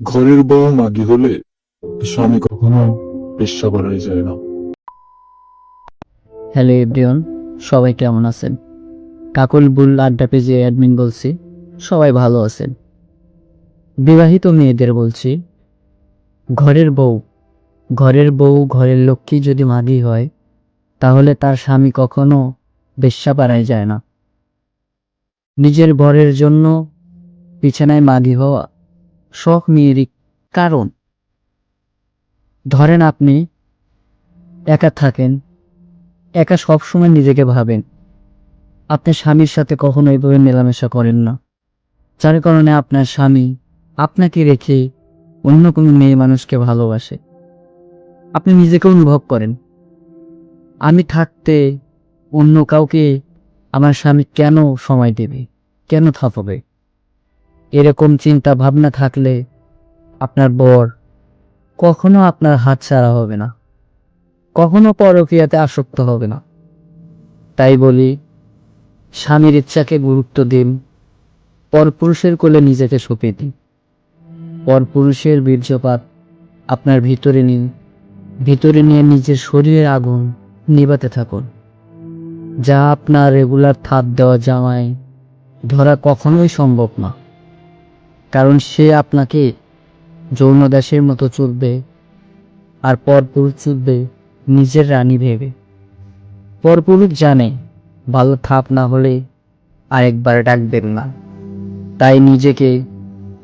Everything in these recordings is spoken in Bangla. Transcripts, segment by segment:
ঘরের বউ মাগি হলে স্বামী কখনো পেশা করাই যায় না। হ্যালো এভরিওয়ান, সবাই কেমন আছেন? কাকুল বুল আড্ডা পেজে অ্যাডমিন বলছি, সবাই ভালো আছেন। বিবাহিত মেয়েদের বলছি, ঘরের বউ ঘরের বউ ঘরের লক্ষ্মী যদি মাগি হয়, তাহলে তার স্বামী কখনো বেশ্যা পাড়ায় যায় না। নিজের বরের জন্য বিছানায় মাগি হওয়া শখ মেয়েরই কারণ। ধরেন আপনি একা থাকেন, একা সবসময় নিজেকে ভাবেন। আপনি স্বামীর সাথে কখনো এইভাবে মেলামেশা করেন না। যার কারণে আপনার স্বামী আপনাকে রেখে অন্য কোনো মেয়ে মানুষকে ভালোবাসে। আপনি নিজেকে অনুভব করেন, আমি থাকতে অন্য কাউকে আমার স্বামী কেন সময় দেবে? কেন থাকবে? এরকম চিন্তা ভাবনা থাকলে আপনার বর কখনো আপনার হাত ছাড়া হবে না। কখনো পরকীয়াতে আসক্ত হবে না। তাই বলি, স্বামীর ইচ্ছাকে গুরুত্ব দিন, পরপুরুষের কোলে নিজেকে সঁপে দিন। পরপুরুষের বীর্যপাত আপনার ভিতরে নিন, ভিতরে নিয়ে নিজের শরীরের আগুন নিবাতে থাকুন। যা আপনার রেগুলার থাপ দেওয়া জামায় ধরা কখনোই সম্ভব না। কারণ সে আপনাকে যৌনদাসের মতো চলবে আর পরপুরুষ চলবে নিজের রানী ভেবে। পরপুরুষ জানে, ভালো থাপ না হলে আরেকবার ডাকবেন না। তাই নিজেকে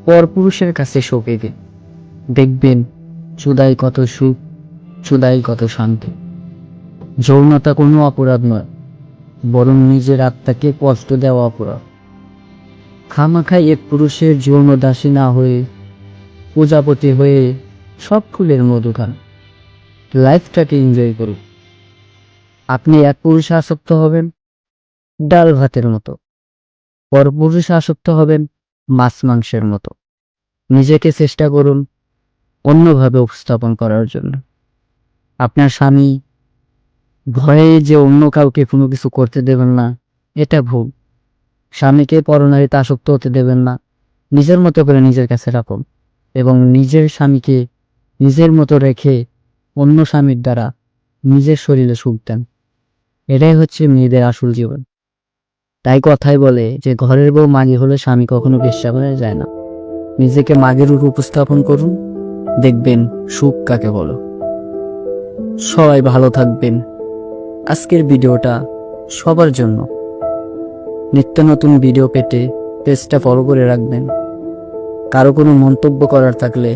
পরপুরুষের কাছে সঁপে দিন। দেখবেন চুদাই কত সুখ, চুদাই কত শান্তি। যৌনতা কোনো অপরাধ নয়, বরং নিজের আত্মাকে কষ্ট দেওয়া অপরাধ। খামাখাই এক পুরুষের যৌন দাসী না হয়ে প্রজাপতি হয়ে সব ফুলের মধু খান। লাইফটাকে এনজয় করুন। আপনি এক পুরুষে আসক্ত হবেন, ডাল ভাতের মতো। পর পুরুষে আসক্ত হবেন, মাছ মাংসের মতো। নিজেকে চেষ্টা করুন অন্যভাবে উপস্থাপন করার জন্য। আপনার স্বামী ভয়ে যে অন্য কাউকে কোনো কিছু করতে দেবেন না, এটা ভুল। স্বামীকে পরনারীতে আসক্ত হতে দেবেন না। নিজের মতো করে নিজের কাছে রাখুন এবং নিজের স্বামীকে নিজের মতো রেখে অন্য স্বামীর দ্বারা নিজের শরীরে সুখ দেন। এটাই হচ্ছে মেয়েদের আসল জীবন। তাই কথাই বলে যে ঘরের বউ মাগি হলে স্বামী কখনো বেশ্যা হয়ে যায় না। নিজেকে মাগের রূপ উপস্থাপন করুন, দেখবেন সুখ কাকে বলো। সবাই ভালো থাকবেন। আজকের ভিডিওটা সবার জন্য। নিত্য নতুন ভিডিও পেতে পেজটা ফলো করে রাখবেন। কারও কোনো মন্তব্য করার থাকলে